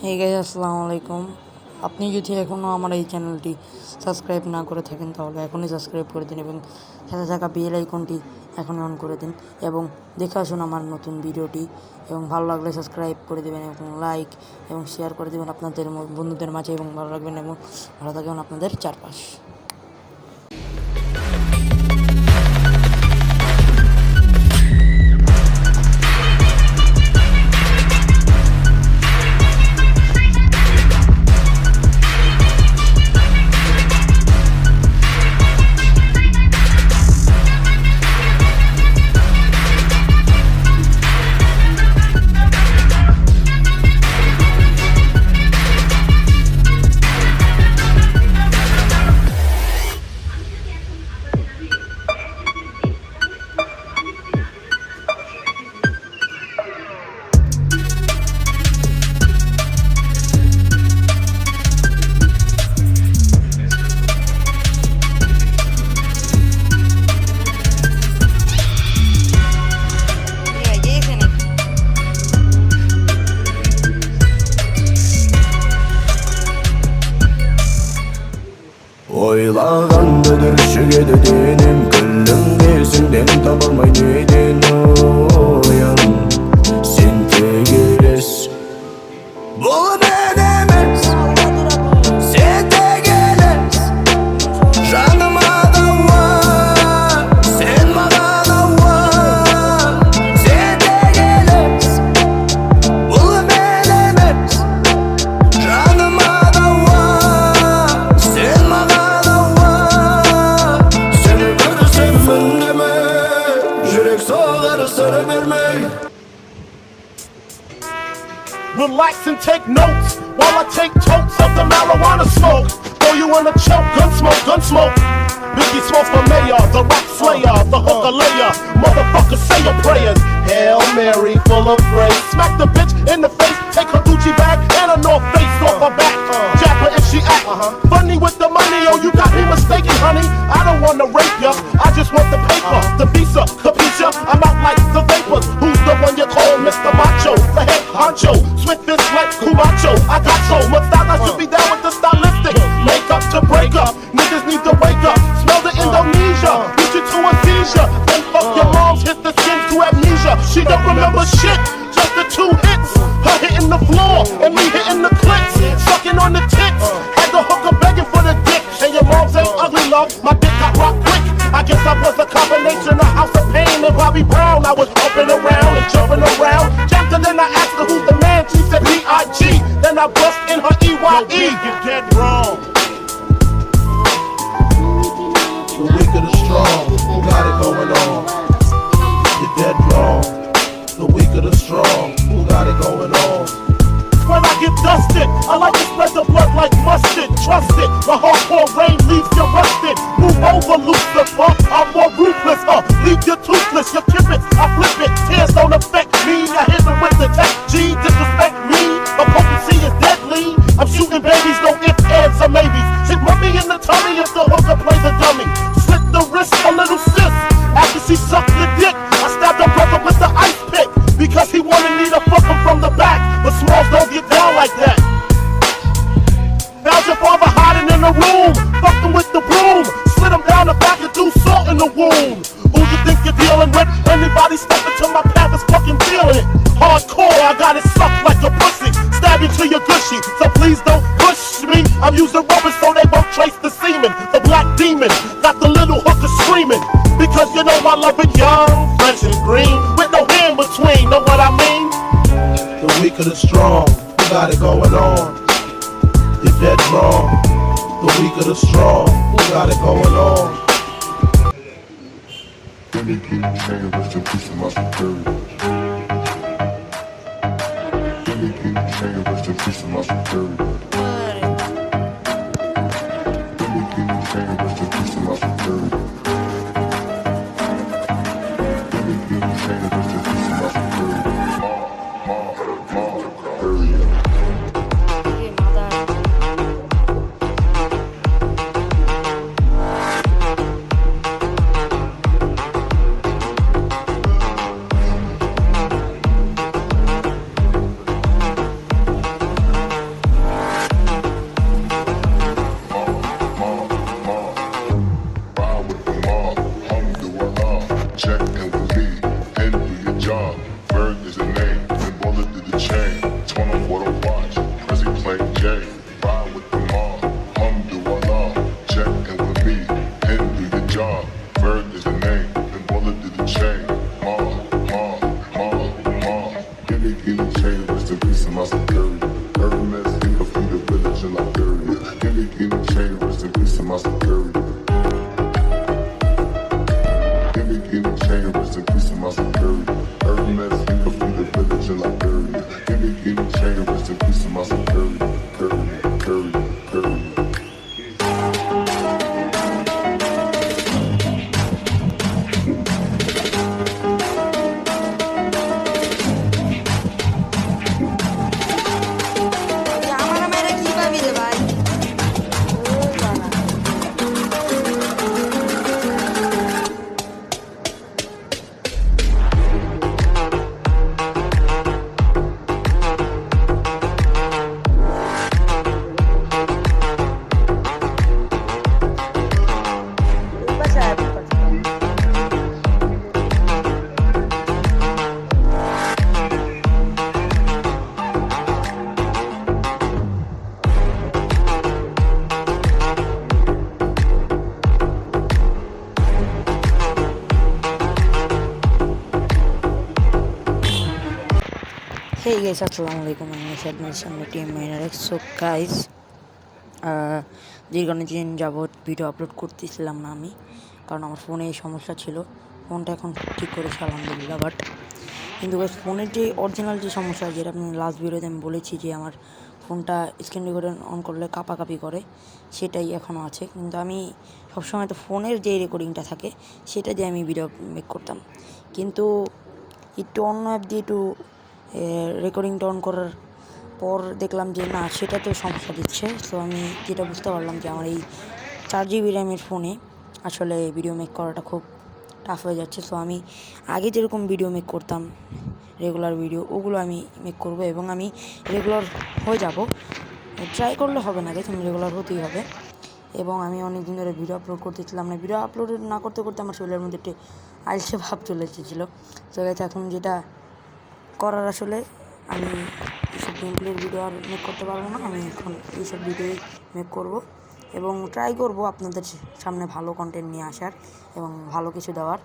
Hey guys আসসালামু আলাইকুম। আপনি যদি এখনও আমার এই চ্যানেলটি সাবস্ক্রাইব না করে থাকেন, তাহলে এখনই সাবস্ক্রাইব করে দিন এবং সাথে থাকা বেল আইকনটি এখনই অন করে দিন এবং দেখে আসুন আমার নতুন ভিডিওটি এবং ভালো লাগলে সাবস্ক্রাইব করে দেবেন এবং লাইক এবং শেয়ার করে দেবেন আপনাদের বন্ধুদের মাঝে এবং ভালো রাখবেন এবং ভালো থাকবেন আপনাদের চারপাশ। Ödür şu gedi dinim Kıllım değilsin dedim tabalmay dedin oh. Relax and take notes while I take totes of the marijuana smoke. Throw you in a choke, gun smoke, gun smoke. Biggie smoke for mayor, the rock slayer, the hooker layer. Motherfucker, say your prayers. Hail Mary, full of grace. Smack the bitch in the face, take her Gucci bag and a North Face off her back. Jab her if she act uh-huh. funny with the money. Oh, you got me mistaken, honey. To. Then fuck your moms, hit the skins to amnesia. She don't remember shit, just the two hits. Her hitting the floor, and me hitting the clips. Sucking on the tits, had the hooker begging for the dick. And your mom's ain't ugly, love, my dick got rock quick. I guess I was a combination of House of Pain and Bobby Brown. I was jumping around and jumping around. Jumped and then I asked her who's the man. She said B.I.G. Then I bust in her E.Y.E. You're dead wrong. The weak of the strong, who got it going on? You're dead wrong. The weak of the strong, who got it going on? When I get dusted, I like to spread the blood like mustard. Trust it, the hardcore rain leaves you rusted. Move over, Lucifer. I'm more ruthless, the wound. Who you think you're dealing with? Anybody step into my path is fucking feeling. Hardcore, I got it sucked like a pussy. Stab you to your gushy. So please don't push me. I'm using rubber so they won't trace the semen. The black demon got the little hooker screaming. Because you know I love it young, fresh and green. With no hand between, know what I mean? The weak of the strong, who got it going on? You're dead wrong. The weak of the strong, who got it going on? Anything change, rest in peace to my superiors. Anything change, rest in peace to my superiors. Rest in Hey guys, আসসালামু আলাইকুম আমি সাদমান সামনে team minor so guys দীর্ঘ দিন যাবৎ video upload করতেছিলাম না আমি কারণ আমার ফোনে এই সমস্যা ছিল। ফোনটা এখন ঠিক করেছে আলহামদুলিল্লাহ বাট কিন্তু ফোনের যে অরিজিনাল যে সমস্যা যেটা আপনি লাস্ট ভিডিওতে আমি বলেছি যে আমার ফোনটা স্ক্রিন রেকর্ডার অন করলে কাপাকাপি করে সেটাই এখনও আছে। কিন্তু আমি সবসময় তো ফোনের যে রেকর্ডিংটা থাকে সেটা দিয়ে আমি ভিডিও মেক করতাম। কিন্তু একটু অন্য অ্যাপ দিয়ে একটু রেকর্ডিংটা অন করার পর দেখলাম যে, না সেটা তো সমস্যা দিচ্ছে। তো আমি যেটা বুঝতে পারলাম যে, আমার এই চার জিবি র্যামের ফোনে আসলে ভিডিও মেক করাটা খুব টাফ হয়ে যাচ্ছে। সো আমি আগে যেরকম ভিডিও মেক করতাম রেগুলার ভিডিও ওগুলো আমি মেক করব এবং আমি রেগুলার হয়ে যাব। ট্রাই করলে হবে না আমি রেগুলার হতেই হবে। এবং আমি অনেক দিন ধরে ভিডিও আপলোড করতেছিলাম না। ভিডিও আপলোড না করতে করতে আমার শরীরের মধ্যে একটি আলসে ভাব চলে এসেছিল। তো এখন যেটা করার আসলে আমি এইসব গেম ভিডিও আর মেক করতে পারব না। আমি এখন এইসব ভিডিওই মেক করব এবং ট্রাই করব আপনাদের সামনে ভালো কন্টেন্ট নিয়ে আসার এবং ভালো কিছু দেওয়ার।